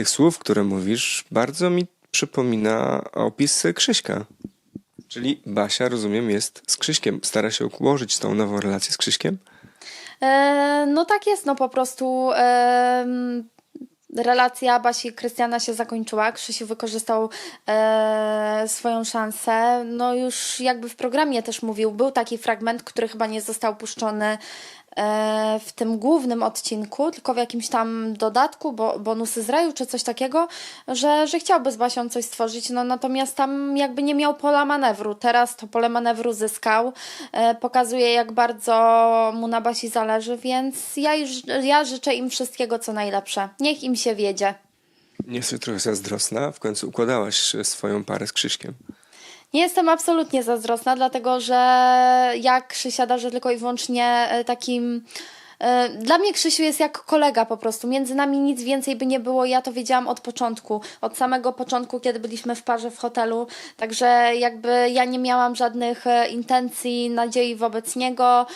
tych słów, które mówisz, bardzo mi przypomina opis Krzyśka. Czyli Basia, rozumiem, jest z Krzyśkiem. Stara się ułożyć tą nową relację z Krzyśkiem? E, no tak jest, no po prostu em, relacja Basi i Krystiana się zakończyła. Krzysiu wykorzystał e, swoją szansę. No już jakby w programie też mówił, był taki fragment, który chyba nie został puszczony e, w tym głównym odcinku, tylko w jakimś tam dodatku, bo, bonusy z raju czy coś takiego, że, że chciałby z Basią coś stworzyć, no natomiast tam jakby nie miał pola manewru. Teraz to pole manewru zyskał, e, pokazuje jak bardzo mu na Basi zależy, więc ja, już, ja życzę im wszystkiego co najlepsze. Niech im się wiedzie. Nie jesteś trochę zazdrosna? W końcu układałaś swoją parę z Krzyśkiem. Nie jestem absolutnie zazdrosna, dlatego że ja Krzysia darzę tylko i wyłącznie e, takim. e, Dla mnie Krzysiu jest jak kolega po prostu. Między nami nic więcej by nie było. Ja to wiedziałam od początku, od samego początku, kiedy byliśmy w parze w hotelu. Także jakby ja nie miałam żadnych e, intencji, nadziei wobec niego.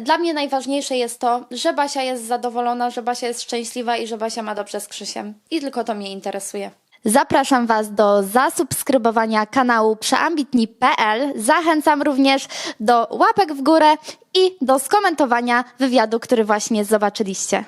Dla mnie najważniejsze jest to, że Basia jest zadowolona, że Basia jest szczęśliwa i że Basia ma dobrze z Krzysiem. I tylko to mnie interesuje. Zapraszam Was do zasubskrybowania kanału przeambitni.pl. Zachęcam również do łapek w górę i do skomentowania wywiadu, który właśnie zobaczyliście.